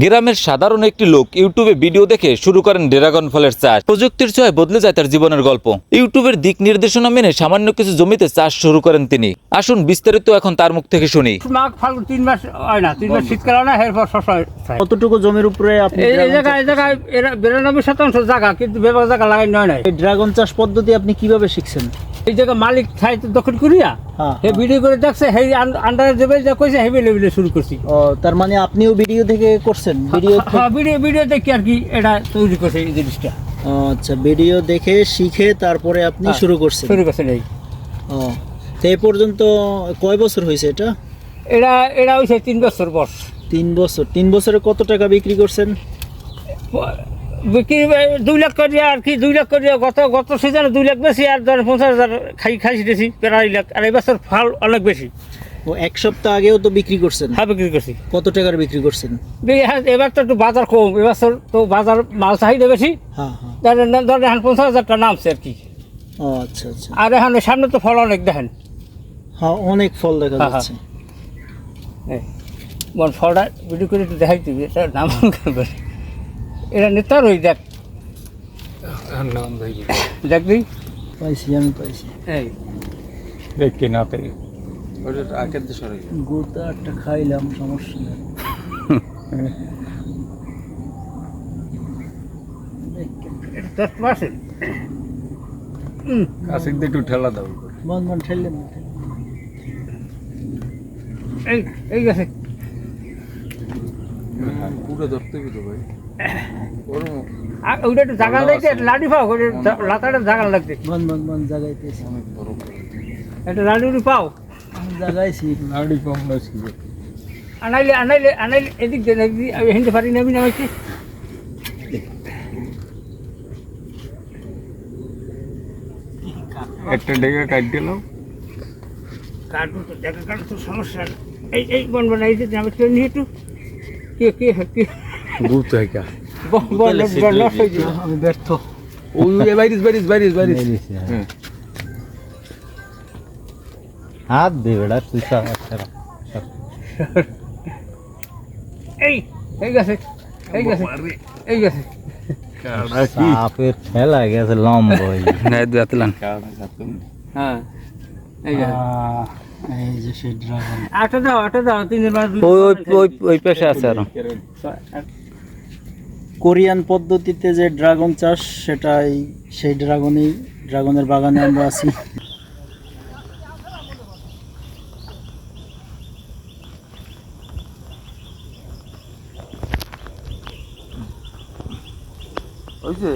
গ্রামের সাধারণ একটি লোক ইউটিউবে ভিডিও দেখে শুরু করেন ড্রাগন ফলের চাষ। প্রযুক্তির ছোঁয়ায় বদলে যায় তার জীবনের গল্প। ইউটিউবের দিক নির্দেশনা মেনে সামান্য কিছু জমিতে চাষ শুরু করেন তিনি। আসুন বিস্তারিত এখন তার মুখ থেকে শুনি। মাঘ ফাল্গুন তিন মাস হয় না তিন মাস শীতকাল হয় না এরপর কতটুকু জমির উপরে আপনি এই জায়গায় এই জায়গায় এরা বিরানব্বই শতাংশ জায়গা কিন্তু জায়গা লাগাই নয় নাই। এই ড্রাগন চাষ পদ্ধতি আপনি কীভাবে শিখছেন? এই জায়গা মালিক তো দক্ষিণ কোরিয়া হ্যাঁ, হে ভিডিও করে দেখছে সেই আন্ডারে দেবে যা কইছে হেভি লেভেলে শুরু করছি। ও তার মানে আপনিও ভিডিও থেকে করছেন? ভিডিও হ্যাঁ ভিডিও ভিডিও দেখি আর কি এটা তৈরি করছে এই জিনিসটা। আচ্ছা ভিডিও দেখে শিখে তারপরে আপনি হ্যাঁ, শুরু করছেন। শুরু করছে এই। ও তো এই পর্যন্ত কয় বছর হয়েছে এটা? এটা এটা হয়েছে তিন বছর বয়স। তিন বছর। তিন বছরে কত টাকা বিক্রি করছেন? বিক্রি দুই লাখ করে আর কি দুই লাখ করে গত গত সিজনে দুই লাখ বেশি আর ধর পঞ্চাশ হাজার খাই খাইছি দিয়েছি প্রায় লাখ। আর এই বছর ফল অনেক বেশি। ও এক সপ্তাহ আগেও তো বিক্রি করছেন? হ্যাঁ বিক্রি করছি। কত টাকার বিক্রি করছেন? হ্যাঁ, এবার তো একটু বাজার কম এবছর তো বাজার মাল চাহিদা বেশি। হ্যাঁ হ্যাঁ। ধরেন ধরেন এখন পঞ্চাশ হাজার টাকা নামছে আর কি। ও আচ্ছা আচ্ছা। আর এখন সামনে তো ফল অনেক দেখেন। হ্যাঁ অনেক ফল দেখা হ্যাঁ, যাচ্ছে। ফলটা ভিডিও করে একটু দেখাই দিবি এটা নাম করবে এটা নেতার ওই দেখ। দেখবি পাইছি আমি পাইছি। এই। দেখি না তাই গোটা একটা খাইলাম সমস্যা নেই। দশ মাসে কাছে দিয়ে একটু ঠেলা দাও। বন বন ঠেললেন না, ঠেললেন। এই এই গেছে। পুরো ধরতে তো ভাই। আর একটু জাগাল লাগছে লাডি পাও লাতাটা জাগাল লাগছে। বন বন বন জাগাইতেছি অনেক বড় একটা লাডি পাও। জাগাইছি নাড়ি কম না ছিল আনাইলে আনাইলে আনাইলে এদিক দেন এদিক পারি নামি নামাইছি। একটা ডেকে কাট দিলাম কাটু তো দেখা কাটু তো সমস্যা এই এই বন বন এই যে আমি তো নিয়ে একটু। কে কে কে গুপ থেকে বন বন বন নষ্ট হয়ে যাবে। আমি ব্যর্থ ওই বাইরিস বাইরিস বাইরিস বাইরিস হ্যাঁ হাত দে বেড়া তুই সব একটা এই এই গেছে এই গেছে এই গেছে সাপের খেলা গেছে লম্বই নাই দাতলান হ্যাঁ এই গেছে আহ, এই যে সেই ড্রাগন আটা দাও আটা দাও তিনের মাস ওই ওই ওই ওই পেশে আছে আরও। কোরিয়ান পদ্ধতিতে যে ড্রাগন চাষ সেটাই সেই ড্রাগনই ড্রাগনের বাগানে আমরা আছি। ওই যে